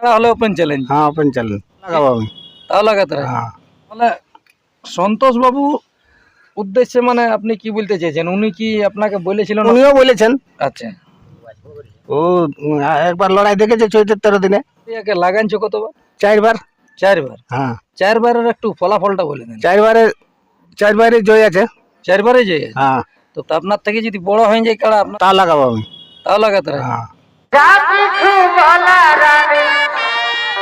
তারা হলে open challenge হ্যাঁ ওপেন চ্যালেঞ্জ লাগাবো আমি। তাও লাগাতে হ্যাঁ। মানে সন্তোষ বাবু উদ্দেশ্যে মানে আপনি কি বলতে চাইছেন? উনি কি আপনাকে বলেছিলেন উনিও বলেছেন। আচ্ছা। ও একবার লড়াই দেখেছে চৈতের তেরো দিনে একে লাগাইছো কতবার? চারবার। চারবার? হ্যাঁ। চারবারের একটু ফলাফলটা বলে দেন। চারবারে চারবারে জয় আছে। চারবারে যে হ্যাঁ। তো আপনার থেকে যদি বড় হয়ে যায় কাড়া আপনার তা লাগাবো আমি। তাও লাগাতে হ্যাঁ।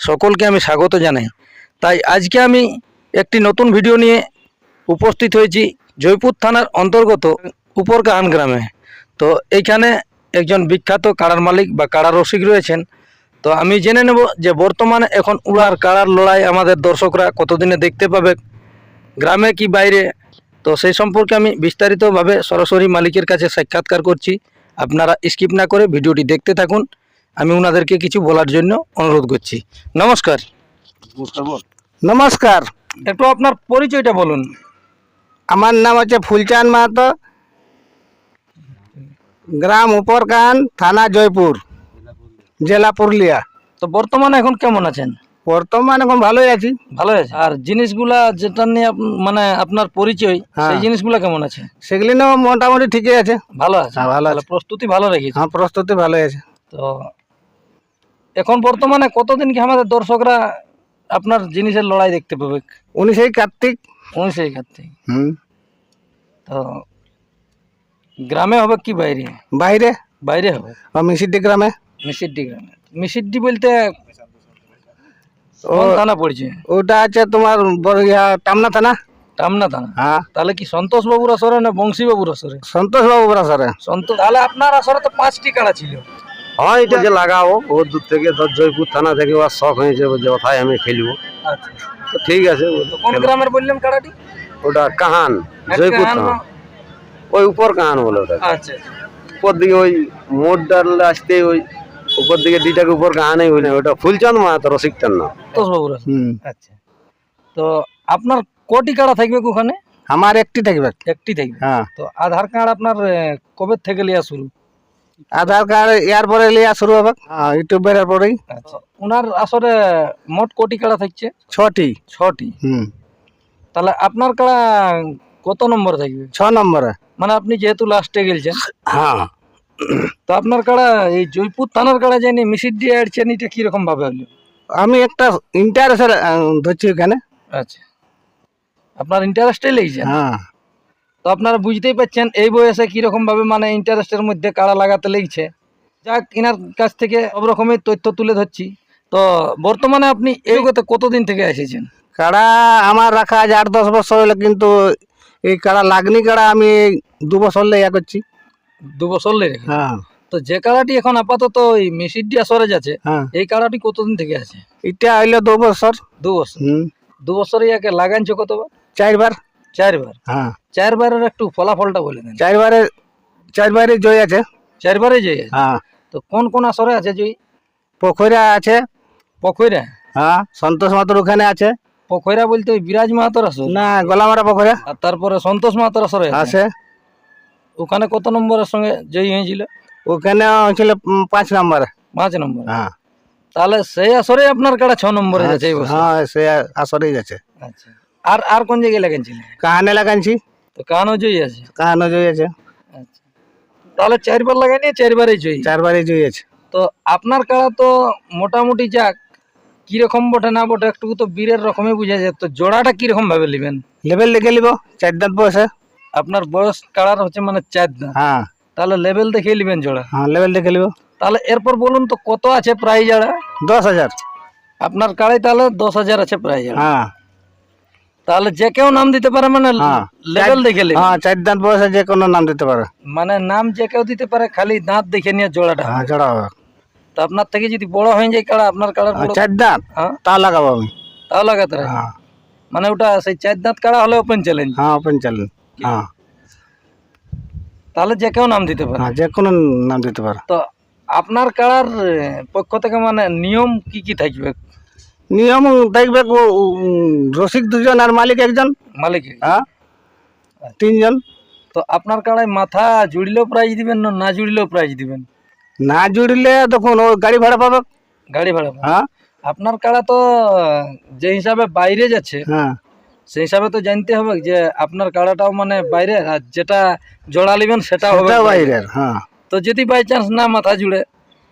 সকলকে আমি স্বাগত জানাই। তাই আজকে আমি একটি নতুন ভিডিও নিয়ে উপস্থিত হয়েছি জয়পুর থানার অন্তর্গত উপরকাহান গ্রামে। তো এইখানে একজন বিখ্যাত কাড়ার মালিক বা কাড়া রসিক রয়েছেন। তো আমি জেনে নেব যে বর্তমানে এখন উড়ার কাড়ার লড়াই আমাদের দর্শকরা কতদিনে দেখতে পাবে, গ্রামে কি বাইরে? তো সেই সম্পর্কে আমি বিস্তারিতভাবে সরাসরি মালিকের কাছে সাক্ষাৎকার করছি। আপনারা স্কিপ না করে ভিডিওটি দেখতে থাকুন। আমি ওনাদেরকে কিছু বলার জন্য অনুরোধ করছি। নমস্কার। নমস্কার। একটু আপনার পরিচয়টা বলুন। আমার নাম হচ্ছে ফুলচাঁদ মাহাতো। গ্রাম উপরকান থানা জয়পুর জেলা পুরুলিয়া। তো বর্তমানে এখন কেমন আছেন? বর্তমান এখন ভালোই আছি। ভালো আছে। আর জিনিসগুলা যেটা নিয়ে আপ- মানে আপনার পরিচয় হ্যাঁ। সেই জিনিসগুলা কেমন আছে? সেগুলি না মোটামুটি ঠিকই আছে। ভালো আছে। হ্যাঁ, ভালো তাহলে আছে। প্রস্তুতি ভালো রেখেছে হ্যাঁ প্রস্তুতি ভালোই আছে। তো এখন বর্তমানে কতদিন কি আমাদের দর্শকরা আপনার জিনিসের লড়াই দেখতে পাবে? উনিশে কার্তিক। উনিশে কার্তিক। হুম। তো গ্রামে হবে কি বাইরে? বাইরে। বাইরে হবে? ও মিসিডি গ্রামে? মিসিড্ডি গ্রামে। মিসিড্ডি বলতে ও থানা পড়ছে? ওটা আছে তোমার টামনা থানা। টামনা থানা? হ্যাঁ। তাহলে কি সন্তোষ বাবুর আসরে না বংশী বাবুর আসরে? সন্তোষ বাবু বরাসরে সন্তোষ তাহলে আপনার আসরে তো পাঁচটি কাড়া ছিল। হ্যাঁ এটা যে লাগাবো ও দূর থেকে ধর জয়পুর থানা থেকে ওর শখ হয়েছে যে ওথায় আমি খেলব আচ্ছা তো ঠিক আছে ও তো কোন গ্রামের বললেন কাড়াটি ওটা কাহান জয়পুর থানা ওই উপর কাহান বলে ওটা আচ্ছা উপর দিকে ওই মোট ডাল আসতে ওই উপর দিকে দুইটাকে উপর কাহানেই ওই না ওটা ফুলচাঁদ মাহাতো রসিকটার নাম আচ্ছা তো আপনার কটি কাড়া থাকবে ওখানে আমার একটি থাকবে একটি থাকবে হ্যাঁ তো আধার কার্ড আপনার কবে থেকে লিয়া শুরু আধার কার্ড ইয়ার পরে লিয়া শুরু হবে। হ্যাঁ ইউটিউব বেরার পরেই। আচ্ছা। ওনার আসলে মোট কোটি কাড়া থাকছে? ছটি। ছটি? হুম। তাহলে আপনার কাড়া কত নম্বর থাকবে? ছ নম্বরে। মানে আপনি যেহেতু লাস্টে গেলছেন। হ্যাঁ। তো আপনার কাড়া এই জয়পুর থানার কাড়া জানি মিসির দিয়ে আড়ছেন এটা কীরকম ভাবে হলো? আমি একটা ইন্টারেস্টের ধরছি ওখানে। আচ্ছা। আপনার ইন্টারেস্টে লেগেছে? হ্যাঁ। তো আপনারা বুঝতেই পারছেন এই বয়সে কীরকম ভাবে মানে ইন্টারেস্টের মধ্যে কাড়া লাগাতে লেগেছে। যাক ইনার কাছ থেকে সব রকমের তথ্য তুলে ধরছি। তো বর্তমানে আপনি এই গত কতদিন থেকে এসেছেন? কাড়া আমার রাখা আছে আট দশ বছর হলো কিন্তু এই কাড়া লাগনি কাড়া আমি দু বছর লেয়া করছি। দু বছর লেগে হ্যাঁ। তো যে কাড়াটি এখন আপাতত ওই মিসিডি আসরে যাচ্ছে হ্যাঁ। এই কাড়াটি কতদিন থেকে আছে? এটা হইল দু বছর। দু বছর। দু বছরে ইয়াকে লাগাইছো কতবার? চারবার। চারবার? হ্যাঁ। চারবারের একটু ফলাফলটা বলে দেন। চারবারে চারবারে জয় আছে। চারবারে যে হ্যাঁ। তো কোন কোন আসরে আছে জয়? পোখরা আছে। পখৈরা হ্যাঁ সন্তোষ মাতর ওখানে আছে। পখৈরা বলতে ওই বিরাজ মাহাতর আসর? না গলামারা পোখরা আর তারপরে সন্তোষ মাহাতর আসরে আছে? আছে। ওখানে কত নম্বরের সঙ্গে জয়ী হয়েছিল? ওখানে হয়েছিল পাঁচ নম্বরে। পাঁচ নম্বর। হ্যাঁ। তাহলে সেই আসরে আপনার কাটা ছ নম্বরে যাচ্ছে হ্যাঁ সে আসরেই যাচ্ছে আচ্ছা। আর আর কোন জায়গায় লাগাইছিলেন? কাহানে লাগানছি তো কানও জয়ী আছে? কাহানো জয় আছে। আচ্ছা। তাহলে চারবার লাগাই নিয়ে চারবারই জয়ী। চারবারে জয় আছে। তো আপনার কাড়া তো মোটামুটি যাক কীরকম বটে না বটে একটু তো বীরের রকমই বুঝা যায়। তো জোড়াটা কীরকম ভাবে নেবেন? লেভেল দেখে নিব চার দাঁত বয়সে। আপনার বয়স কাড়ার হচ্ছে মানে চার দাঁত। হ্যাঁ। তাহলে লেভেল দেখে নেবেন জোড়া। হ্যাঁ লেভেল দেখে নিব। তাহলে এরপর বলুন তো কত আছে প্রাইজ জোড়া দশ হাজার। আপনার কাড়াই তাহলে দশ হাজার আছে প্রাইজ হ্যাঁ। তাহলে যে কেউ নাম দিতে পারে মানে হ্যাঁ। লেভেল দেখে নেবে। হ্যাঁ চার দাঁত বয়সে যে কোনো নাম দিতে পারে। মানে নাম যে কেউ দিতে পারে খালি দাঁত দেখে নিয়ে জোড়াটা। হ্যাঁ জোড়া হবে। তো আপনার থেকে যদি বড় হয়ে যায় কাড়া আপনার কাড়ার বড় চার দাঁত? হ্যাঁ। তা লাগাবো আমি। তাও লাগাতে হ্যাঁ। মানে ওটা সেই চার দাঁত কাড়া হলে ওপেন চ্যালেঞ্জ হ্যাঁ ওপেন চ্যালেঞ্জ হ্যাঁ। তাহলে যে কেউ নাম দিতে পারে। হ্যাঁ যে কোনো নাম দিতে পারে। তো আপনার কাড়ার পক্ষ থেকে মানে নিয়ম কি কি থাকবে? নিয়ম দেখবে রসিক দুজন আর মালিক একজন। মালিক হ্যাঁ? তিনজন। তো আপনার কাড়ায় মাথা জুড়লেও প্রাইজ দিবেন না না জুড়লেও প্রাইজ দিবেন? না জুড়লে দেখুন ও গাড়ি ভাড়া পাবে। গাড়ি ভাড়া হ্যাঁ? আপনার কাড়া তো যে হিসাবে বাইরে যাচ্ছে হ্যাঁ। সেই হিসাবে তো জানতে হবে যে আপনার কাড়াটাও মানে বাইরে আর যেটা জোড়া নেবেন সেটা হবে বাইরে। বাইরের হ্যাঁ। তো যদি বাই চান্স না মাথা জুড়ে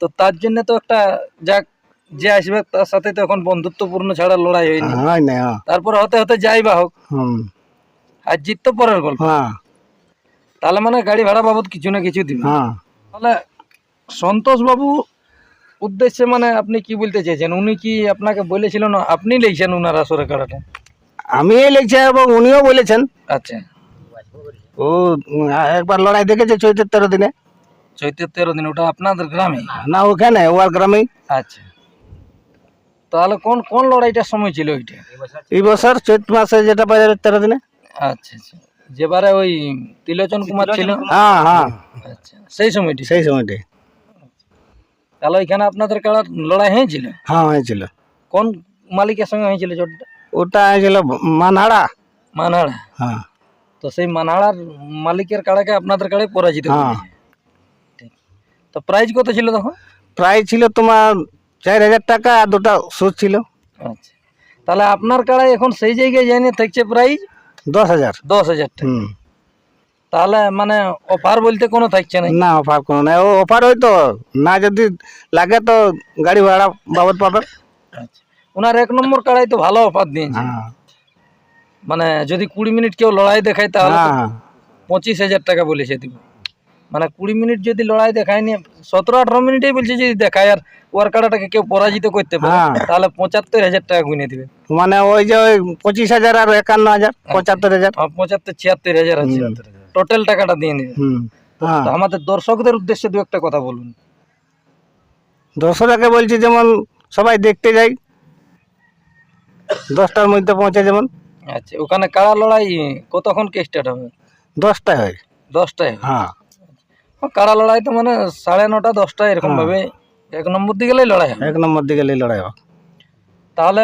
তো তার জন্য তো একটা যাক যে আসবে তার সাথে তো এখন বন্ধুত্বপূর্ণ ছাড়া লড়াই হয়নি। হয় না। হ্যাঁ তারপর হতে হতে যাই বা হোক আর জিত তো পরের গল্প। হ্যাঁ। তাহলে মানে গাড়ি ভাড়া বাবদ কিছু না কিছু দিবে। হ্যাঁ। তাহলে সন্তোষ বাবু উদ্দেশ্যে মানে আপনি কি বলতে চাইছেন? উনি কি আপনাকে বলেছিলেন না? আপনি লিখছেন উনার আসরে কাড়াটা আমি লিখছি এবং উনিও বলেছেন। আচ্ছা। ও একবার লড়াই দেখেছে চৈতের তেরো দিনে। চৈতের তেরো দিন ওটা আপনাদের গ্রামে? না ওখানে ওয়ার গ্রামেই আচ্ছা। তাহলে কোন কোন লড়াইটার সময় ছিল ওইটা? এই বছর চৈত মাসে যেটা বাজারের তেরো দিনে। আচ্ছা আচ্ছা। যেবারে ওই তিলোচন কুমার ছিল? হ্যাঁ হ্যাঁ। আচ্ছা সেই সময়টি? সেই সময়টি। তাহলে ওইখানে আপনাদের কাড়া লড়াই হয়েছিল? হ্যাঁ হয়েছিল। কোন মালিকের সঙ্গে হয়েছিল চোটটা? ওটা হয়েছিল মানহাড়া। মানহাড়া? হ্যাঁ। তো সেই মানহাড়ার মালিকের কাড়াকে আপনাদের কাড়ায় পরাজিত হ্যাঁ। তো প্রাইস কত ছিল তখন? প্রায় ছিল তোমার চার হাজার টাকা আর দুটা সুদ ছিল। আচ্ছা। তাহলে আপনার কাড়ায় এখন সেই জায়গায় জানিয়ে থাকছে প্রাইস দশ হাজার। দশ হাজার টাকা। হুম। তাহলে মানে অফার বলতে কোনো থাকছে না? না অফার কোনো নাই। ও অফার হয়তো না যদি লাগে তো গাড়ি ভাড়া বাবদ পাবে। আচ্ছা। ওনার এক নম্বর কাড়াই তো ভালো অফার দিয়েছে। হ্যাঁ। মানে যদি কুড়ি মিনিট কেউ লড়াই দেখায় তাহলে হ্যাঁ। পঁচিশ হাজার টাকা বলেছে দিব। মানে কুড়ি মিনিট যদি লড়াই দেখায় নিয়ে সতেরো আঠারো মিনিটেই বলছে যদি দেখায় আর ওয়ার কাটাটাকে কেউ পরাজিত করতে পারে। হ্যাঁ। তাহলে পঁচাত্তর হাজার টাকা গুনে দিবে। মানে ওই যে ওই পঁচিশ হাজার আর একান্ন হাজার পঁচাত্তর হাজার। পঁচাত্তর ছিয়াত্তর হাজার আছে। টোটাল টাকাটা দিয়ে হ্যাঁ তো আমাদের দর্শকদের উদ্দেশ্যে দু একটা কথা বলুন। দর্শককে বলছি যেমন সবাই দেখতে যাই। দশটার মধ্যে পৌঁছে যেমন। আচ্ছা ওখানে কারা লড়াই কতক্ষণ কে স্টার্ট হবে? দশটায় হয়। দশটায় হ্যাঁ। কাড়া লড়াই তো মানে সাড়ে নটা দশটা এরকম ভাবে। এক নম্বর দিকে লড়াই হবে। এক নম্বর দিকে লড়াই হবে। তাহলে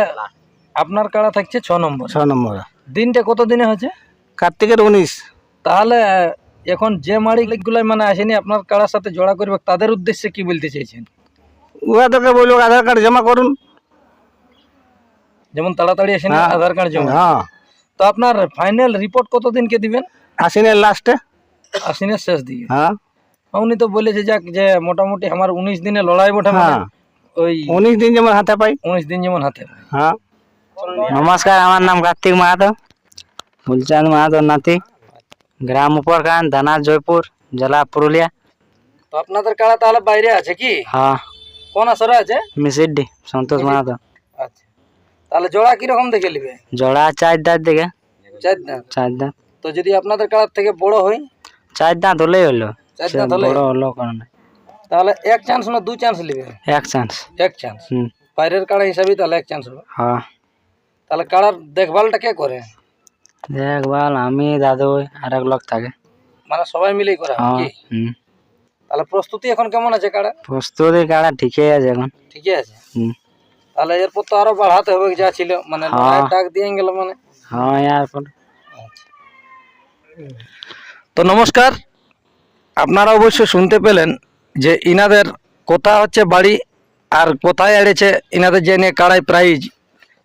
আপনার কাড়া থাকছে? ছ নম্বর। ছ নম্বর। দিনটা কত দিনে হয়েছে? কার্তিকের উনিশ। তাহলে এখন যে মাড়ি গুলাই মানে আসেনি আপনার কাড়ার সাথে জোড়া করবে তাদের উদ্দেশ্যে কি বলতে চাইছেন? উহাদেরকে বলব আধার কার্ড জমা করুন। যেমন তাড়াতাড়ি আসেনি হ্যাঁ। আধার কার্ড জমা। হ্যাঁ। তো আপনার ফাইনাল রিপোর্ট কতদিনকে দিবেন? আশ্বিনের লাস্টে আশ্বিনের শেষ দিকে হ্যাঁ। উনি তো বলেছে যাক যে মোটামুটি আমার উনিশ দিনে লড়াই বটে মানে হ্যাঁ। ওই উনিশ দিন যেমন হাতে পাই। উনিশ দিন যেমন হাতে হ্যাঁ। নমস্কার আমার নাম কার্তিক মাহাতো ফুলচাঁদ মাহাতো নাতি গ্রাম উপর উপরখান দানা জয়পুর জেলা পুরুলিয়া। তো আপনাদের কাড়া তাহলে বাইরে আছে কি? হ্যাঁ। কোন আসরে আছে? মিসিডি সন্তোষ মাহাতো। আচ্ছা। তাহলে জোড়া কীরকম দেখে নিবে? জোড়া চার দাঁত দেখে। চার দাঁত। চার দাঁত। তো যদি আপনাদের কাড়ার থেকে বড় হয়? চার দাঁত হলেই হলো। চার সে বড় হলো কারণ তাহলে এক চান্স না দু চান্স নিবে? এক চান্স এক চান্স বাইরের কাড়া হিসাবে তাহলে এক চান্স হবে। হ্যাঁ। তাহলে কাড়ার দেখভালটা কে করে? দেখভাল আমি দাদু আর এক লোক থাকে। মানে সবাই মিলেই করা হয় কি তাহলে প্রস্তুতি এখন কেমন আছে কাড়া প্রস্তুতি কাড়া ঠিকই আছে এখন। ঠিকই আছে? তাহলে এরপর তো আরও বাড়াতে হবে যা ছিল। মানে হ্যাঁ। ডাক দিয়ে গেল মানে। হ্যাঁ এরপর তো নমস্কার আপনারা অবশ্য শুনতে পেলেন যে ইনাদের কোথা হচ্ছে বাড়ি আর কোথায় এড়েছে ইনাদের যে নিয়ে কাড়াই প্রাইজ,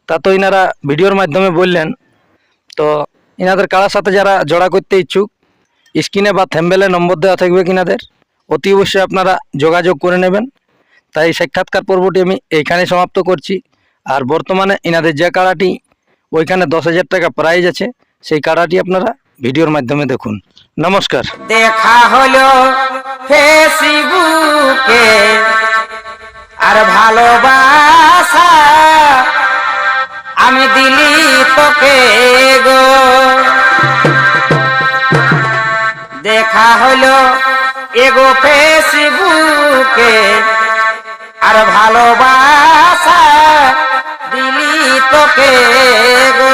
তা তো ইনারা ভিডিওর মাধ্যমে বললেন। তো ইনাদের কাড়ার সাথে যারা জড়া করতে ইচ্ছুক, স্ক্রিনে বা থ্যাম্বেলে নম্বর দেওয়া থাকবে কিনাদের। অতি অবশ্যই আপনারা যোগাযোগ করে নেবেন। তাই সাক্ষাৎকার পর্বটি আমি এইখানে সমাপ্ত করছি। আর বর্তমানে ইনাদের যে কাড়াটি, ওইখানে দশ হাজার টাকা প্রাইজ আছে, সেই কাড়াটি আপনারা ভিডিওর মাধ্যমে দেখুন। নমস্কার। দেখা হলো ফেসবুকে, আর ভালোবাসা আমি দিলি তোকে গো। দেখা হলো এগো ফেসবুকে, আর ভালোবাসা দিলি তোকে গো।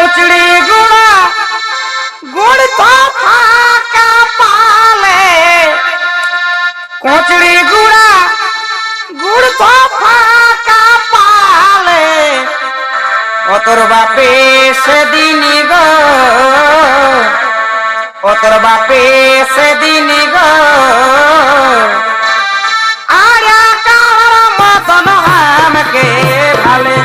মুচড়ি গুড়া, গুড় তো ফাঁকা পালে। কচড়ি গুড়া, গুড় তো ফাঁকা পালে। অতর বাপে সেদিন গো, অতর বাপে সেদিন গো। আর কার মতন আমাকে ভালে?